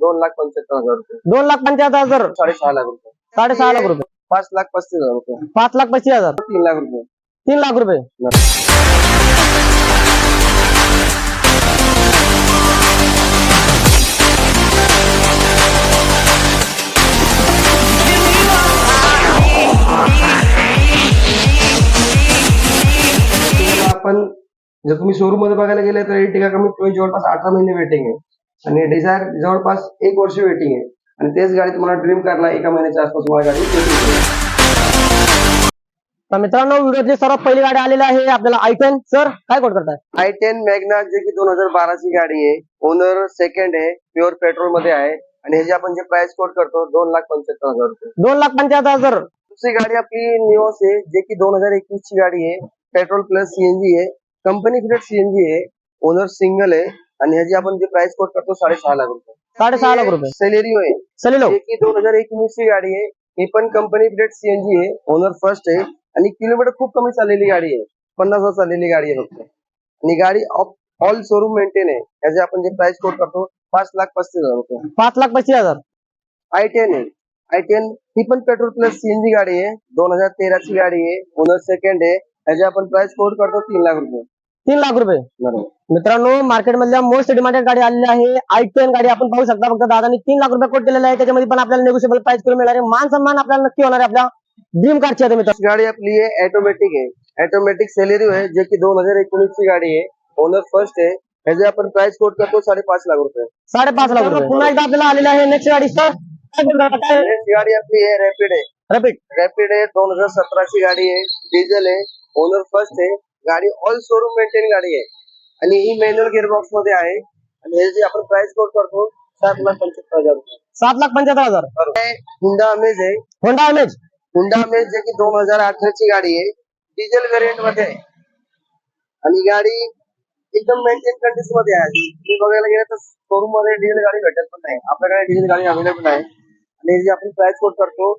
दोन लाख पंच्याहत्तर हज़ार रुपये. दोन लाख पंच्याहत्तर हज़ार. साडेसहा लाख रुपये. साडेसहा लाख रुपये. पाच लाख पस्तीस हज़ार रुपये. पाच लाख पस्तीस हज़ार. तीन लाख रुपये. तीन लाख रुपये. आपण जर तुम्ही शोरूम मध्ये बघायला गेले तर एर्टिगा कमीत कमी जवळपास अठरा महिने वेटिंग आहे. आणि डिझायर जवळपास एक वर्ष वेटिंग आहे. आणि तेच गाडी तुम्हाला ड्रीम कारला एका महिन्याच्या आसपास तुम्हाला गाडी तर मित्रांनो व्हिडिओतली सर्वात पहिली गाडी आलेली आहे आपल्याला आय टेन सर काय कोड करताय? आय टेन मॅग्ना जे की दोन हजार बाराची गाडी आहे. ओनर सेकंड आहे. प्युअर पेट्रोलमध्ये आहे. आणि ह्याची आपण जे प्राइस कोट करतो दोन लाख पंच्याहत्तर हजार रुपये. दोन लाख पंच्याहत्तर हजार. दुसरी गाडी आपली निओस आहे जे की दोन हजार एकवीस ची गाडी आहे. पेट्रोल प्लस सीएनजी आहे. कंपनी फिटेड सीएनजी आहे. ओनर सिंगल आहे. आणि ह्याची आपण जे प्राइस कोट करतो साडेसहा लाख रुपये. साडेसहा लाख रुपये. सेलेरिओ आहे. दोन हजार एकवीस ची गाडी आहे. ही पण कंपनी फिटेड सीएनजी आहे. ओनर फर्स्ट आहे. आणि किलोमीटर खूप कमी चाललेली गाडी आहे. पन्नास हजार चाललेली गाडी आहे फक्त. आणि गाडी ऑल शोरूम मेंटेन आहे. याचे आपण जे प्राइस कोट करतो पाच लाख पस्तीस हजार रुपये. पाच लाख पस्तीस हजार. आय टेन आहे. आय टेन ही पण पेट्रोल प्लस सीएनजी गाडी आहे. दोन हजार तेराची गाडी आहे. ओनर सेकंड आहे. याचे आपण प्राइस कोट करतो तीन लाख रुपये. तीन लाख रुपये. मित्रांनो मार्केट मधल्या मोस्ट डिमांडेड गाडी आलेली आहे. आय टेन गाडी आपण पाहू शकता. फक्त दादानी तीन लाख रुपये कोट केलेला आहे. त्याच्यामध्ये पण आपल्याला नेगोशिएबल प्राइस करून मिळणार आहे. मान सन्मान आपल्याला नक्की होणार आहे. आपल्या ड्रीम कारची आहे मित्र गाडी आपली आहे ऑटोमॅटिक आहे. ऑटोमॅटिक सेलेरिओ आहे जे की दोन हज़ार एकोणीस ची गाडी आहे. ओनर फ़र्स्ट आहे. ह्याचे आपण प्राइस कोट करतो साडेपाच लाख रुपये. साडेपाच लाख रुपये. पुन्हा एकदा आपल्याला आलेला आहे नेक्स्ट गाडी सर Next गाडी आपली आहे रॅपिड आहे. रॅपिड रॅपिड आहे दोन हज़ार सतराची गाडी आहे. डिझेल आहे. ओनर फ़र्स्ट आहे. गाडी ऑल शोरूम मेंटेन गाडी आहे. आणि ही मॅन्युअल गिअरबॉक्स मध्ये आहे. आणि हे जे आपण प्राइस कोट करतो सात लाख पंच्याहत्तर हज़ार रुपये. सात लाख पंच्याहत्तर हज़ार. हुंडा अमेज आहे. होंडा अमेज हुंडा अमेज जे की दोन हज़ार अठराची गाडी आहे. डिझेल व्हेरियंट मध्ये आहे. आणि गाडी एकदम मेंटेन कंडिशन मध्ये आहे. तुम्ही बघायला गेलं तर शोरूम मध्ये डिझेल गाडी भेटत पण नाही. आपल्याकडे डिझेल गाडी अवेलेबल आहे आणि जी आपण प्राइस कोट करतो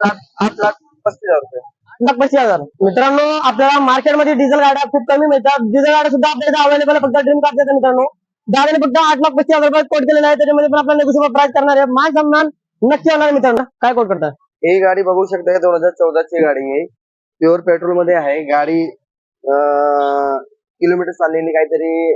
सात आठ लाख पस्तीस हज़ार रुपये. पस्तीस हजार मित्रांनो आपल्याला मार्केटमध्ये डिझेल गाड्या खूप कमी मिळतात. डिझेल गाड्या सुद्धा आपल्याला अवेलेबल फक्त ड्रीम कारच्या मित्रांनो. दादाने फक्त आठ लाख पस्तीस हजार रुपये कोट केलेला आहे त्याच्यामध्ये पण आपल्याला प्राइस करणार आहे. मान सन्मान नक्की होणार मित्रांनो. काय कोट करताय ही गाडी बघू शकता दोन हजार चौदाची गाडी आहे. प्युअर पेट्रोलमध्ये आहे. गाडी किलोमीटर चाललेली काहीतरी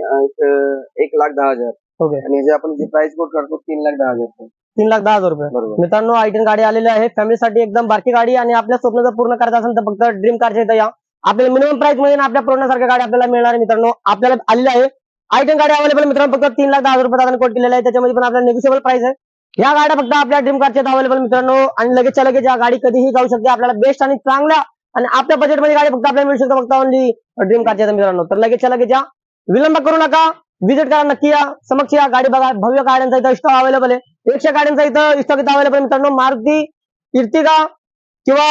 एक- लाख दहा हजार. आणि जे आपण जे प्राइस कोट करतो तीन लाख दहा हजार. तीन लाख दहा हजार रुपये. मित्रांनो आय टेन गाडी आलेली आहे. फॅमिलीसाठी एकदम बारकी गाडी आणि आपल्या स्वप्न जर पूर्ण करायचं असेल तर फक्त ड्रीम कारच्या इथं या. आपल्याला मिनिमम प्राइसमध्ये आपल्या पुरवण्यासारख्या गाडी आपल्याला मिळणार आहे मित्रांनो. आपल्याला आलेली आहे. आय टेन गाडी अवेलेबल मित्रांनो फक्त तीन लाख दहा हजार रुपये कोट केलेला आहे. त्याच्यामध्ये पण आपल्याला नेगोशिएबल प्राइस आहे. या गाड्या फक्त आपल्या ड्रीम कारच्या अवेलेबल मित्रांनो. आणि लगेचच्या लगेच या गाडी कधीही जाऊ शकते. आपल्याला बेस्ट आणि चांगल्या आणि आपल्या बजेटमध्ये गाडी फक्त आपल्याला मिळू शकते फक्त ओनली ड्रीम कारच्या मित्रांनो. तर लगेचच्या लगेच या. विलंब करू नका. विजिट करा नक्की या. समक्ष या गाडी बघा. भव्य गाड्यांचा इथं स्टॉक अवेलेबल आहे. एकशे गाड्यांचा इथं इथं अवेलेबल मित्रांनो मारुती इर्तिगा किंवा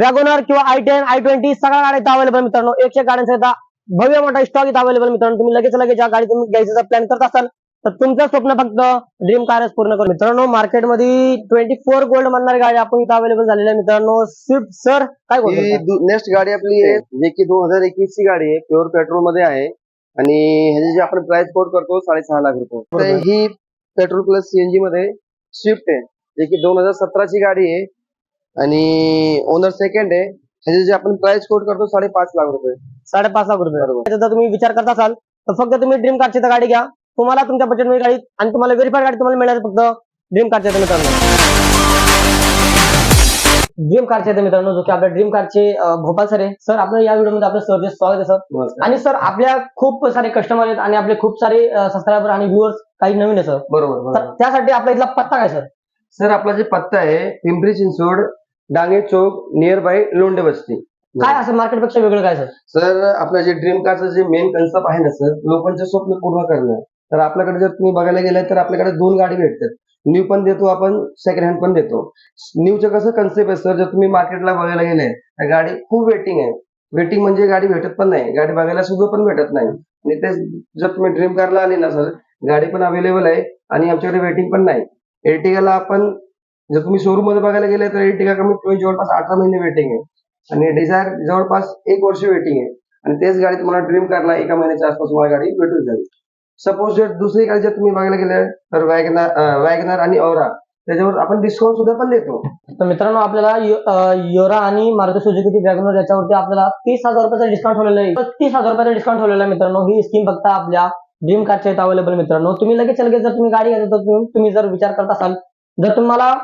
वॅगोनर किंवा आय टेन आय ट्वेंटी सगळ्या गाड्या इथं अवेलेबल मित्रांनो. एकशे गाड्यांचा इथं भव्य मोठा स्टॉक इथं अवेलेबल मित्रांनो. तुम्ही लगेच लगेच या गाडी तुम्ही घ्यायचा प्लॅन करत असाल तर तुमचं स्वप्न फक्त ड्रीम कारच पूर्ण करू मित्रांनो मार्केटमध्ये ट्वेंटी फोर गोल्ड म्हणणारी गाडी आपण इथं अवेलेबल झालेली आहे. मित्रांनो स्विफ्ट सर काय नेक्स्ट गाडी आपली आहे जे की दोन हजार एकवीस ची गाडी आहे. प्युअर पेट्रोलमध्ये आहे. आणि ह्याची जे आपण प्राइस कोट करतो साडेसहा लाख रुपये. ही पेट्रोल प्लस सीएनजी मध्ये स्विफ्ट आहे. जे की दोन हजार सतराची गाडी आहे. आणि ओनर सेकंड आहे. ह्याची जे आपण प्राइस कोट करतो साडेपाच लाख रुपये. साडेपाच लाख रुपये. बरोबर. त्याचा जर तुम्ही विचार करत असाल तर फक्त तुम्ही ड्रीम कारची तर गाडी घ्या. तुम्हाला तुमच्या बजेटमध्ये गाडी आणि तुम्हाला व्हेरीफाईड गाडी तुम्हाला मिळणार फक्त ड्रीम कारच्या मित्रांनो ड्रीम कारचे इथं मित्रांनो जो की आपल्या ड्रीम कारचे अं, भोपाळ सर आहे. सर आपलं या व्हिडिओमध्ये आपलं सरचे स्वागत आहे सर आणि सर आपल्या खूप सारे कस्टमर आहेत आणि आपले खूप सारे सबस्क्रायबर आणि व्ह्युअर्स काही नवीन आहे सर बरोबर त्यासाठी आपला इथला पत्ता काय सर सर आपला जे पत्ता आहे पिंपरी चिंचवड डांगे चौक नियर बाय लोंढे बस्ती काय असं मार्केटपेक्षा वेगळं काय सर सर आपलं जे ड्रीम कारचं जे मेन कन्सेप्ट आहे ना सर लोकांचे स्वप्न पूर्ण करणं. तर आपल्याकडे जर तुम्ही बघायला गेलं तर आपल्याकडे दोन गाडी भेटतात. न्यू पण देतो आपण सेकंड हँड पण देतो. न्यूचं कसं कन्सेप्ट आहे सर जर तुम्ही मार्केटला बघायला गेले तर गाडी खूप वेटिंग आहे. वेटिंग म्हणजे गाडी भेटत पण नाही. गाडी बघायला सुद्धा पण भेटत नाही. आणि ते जर तुम्ही ड्रीम कारला आले ना सर गाडी पण अवेलेबल आहे आणि आमच्याकडे वेटिंग पण नाही. एर्टिगाला आपण जर तुम्ही शोरूममध्ये बघायला गेले तर एर्टिगा कमी तुम्ही जवळपास अठरा महिने वेटिंग आहे. आणि डिझायर जवळपास एक वर्ष वेटिंग आहे. आणि तेच गाडी तुम्हाला ड्रीम कारला एका महिन्याच्या आसपास तुम्हाला गाडी भेटून जाईल. सपोज जर दुसरी गाडी जर तुम्ही बघायला गेलं तर वॅगनर वॅगनार आणि औरा. त्याच्यावर आपण डिस्काउंट सुद्धा पण देतो. तर मित्रांनो आपल्याला यो- अं, योरा आणि मारुती सुझुकी वॅगनर याच्यावरती आपल्याला तीस हजार रुपयाचा डिस्काउंट ठेवलेला आहे. तीस हजार रुपयाचा डिस्काउंट ठेवलेला आहे मित्रांनो. ही स्कीम फक्त आपल्या ड्रीम कारच्या इथं अवेलेबल मित्रांनो. तुम्ही लगेच लगेच जर तुम्ही गाडी घ्यायचं तर तुम्ही तुम्ही जर विचार करत असाल जर तुम्हाला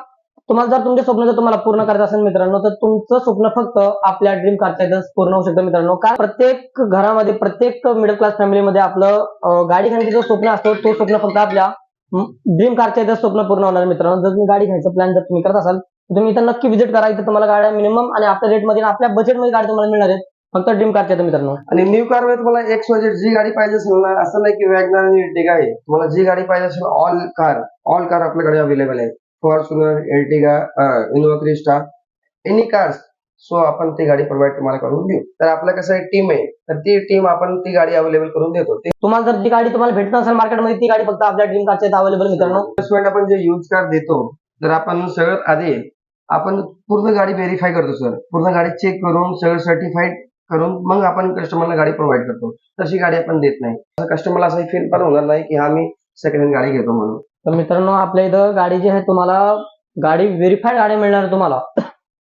तुम्हाला जर तुमचे स्वप्न जर तुम्हाला पूर्ण करायचं असेल मित्रांनो तर तुमचं स्वप्न फक्त आपल्या ड्रीम कारच्या इथं पूर्ण होऊ शकतं मित्रांनो. कारण प्रत्येक घरामध्ये प्रत्येक मिडल क्लास फॅमिलीमध्ये आपलं गाडी घेण्याचं जो स्वप्न असतो तो स्वप्न फक्त आपल्या ड्रीम कारच्या इथं स्वप्न पूर्ण होणार मित्रांनो. जर तुम्ही गाडी घ्यायचं प्लॅन जर तुम्ही करत असाल तर तुम्ही इथं नक्की व्हिजिट करा. इथं तुम्हाला गाड्या मिनिमम आणि आपल्या रेटमध्ये आपल्या बजेटमध्ये गाडी तुम्हाला मिळणार आहेत. फक्त ड्रीम कारच्या इथं मित्रांनो. आणि न्यू कारमध्ये तुम्हाला एक्स वाय जी गाडी पाहिजे असेल ना असं नाही की वॅगनार आणि डिगा आहे. तुम्हाला जी गाडी पाहिजे असेल ऑल कार ऑल कार आपल्याकडे अवेलेबल आहे. Fortuner Ertiga Innova Crysta any cars. So आपण ती गाडी प्रोव्हाइड तुम्हाला करून देऊ. तर आपलं कसं आहे टीम आहे. तर ती टीम आपण ती गाडी अवेलेबल करून देतो. ते तुम्हाला जर जी गाडी तुम्हाला भेटत नसेल मार्केटमध्ये ती गाडी फक्त आपल्या ड्रीम कारच्या अवेलेबल मित्रांनो. आपण जे यूज कार देतो तर आपण सगळ्यात आधी आपण पूर्ण गाडी व्हेरीफाय करतो सर पूर्ण गाडी चेक करून सगळं सर्टिफाईड करून मग आपण कस्टमरला गाडी प्रोव्हाइड करतो. तशी गाडी आपण देत नाही. कस्टमरला असं फील पण होणार नाही की हा मी सेकंड हँड गाडी घेतो म्हणून. तर मित्रांनो आपल्या इथं गाडी जी आहे तुम्हाला गाडी व्हेरीफाईड गाडी मिळणार आहे तुम्हाला.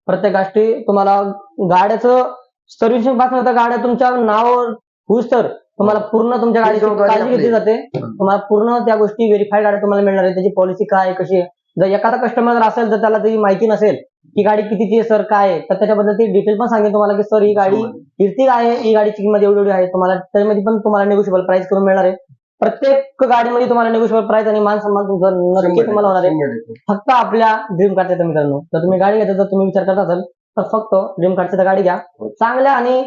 प्रत्येक गोष्टी तुम्हाला गाड्याचं सर्व्हिसिंगपासून तर गाड्या तुमच्या नावावर होऊस तर तुम्हाला पूर्ण तुमच्या गाडीची काळजी घेतली. जाते. तुम्हाला पूर्ण त्या गोष्टी व्हेरीफाईड गाड्या तुम्हाला मिळणार आहे त्याची पॉलिसी काय कशी आहे? जर एखादा कस्टमर जर असेल तर त्याला त्याची माहिती नसेल की गाडी कितीची आहे सर काय आहे तर त्याच्याबद्दल ती डिटेल पण सांगेल तुम्हाला की सर ही गाडी किती आहे? ही गाडीची किंमत एवढी एवढी आहे. तुम्हाला त्यामध्ये पण तुम्हाला नेगोशिएबल प्राइस करून मिळणार आहे. प्रत्येक गाडीमध्ये तुम्हाला नेगोशिएबल प्राइस आणि मान सन्मान तुमचं नक्की तुम्हाला होणार आहे. फक्त आपल्या ड्रीम कारच्या इथं मित्रांनो जर तुम्ही गाडी घ्यायचं जर तुम्ही विचार करत असाल तर फक्त ड्रीम कारच्या इथं गाडी घ्या. चांगल्या आणि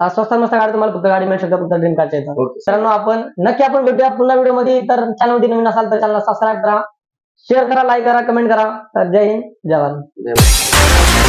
स्वस्त मस्त गाडी तुम्हाला फक्त गाडी मिळू शकते फक्त ड्रीम कारच्या मित्रांनो आपण नक्की आपण भेटूया पुन्हा व्हिडिओमध्ये. तर चॅनलमध्ये नवीन असाल तर चॅनलला सबस्क्राईब करा शेअर करा लाईक करा कमेंट करा. तर जय हिंद जय भारत.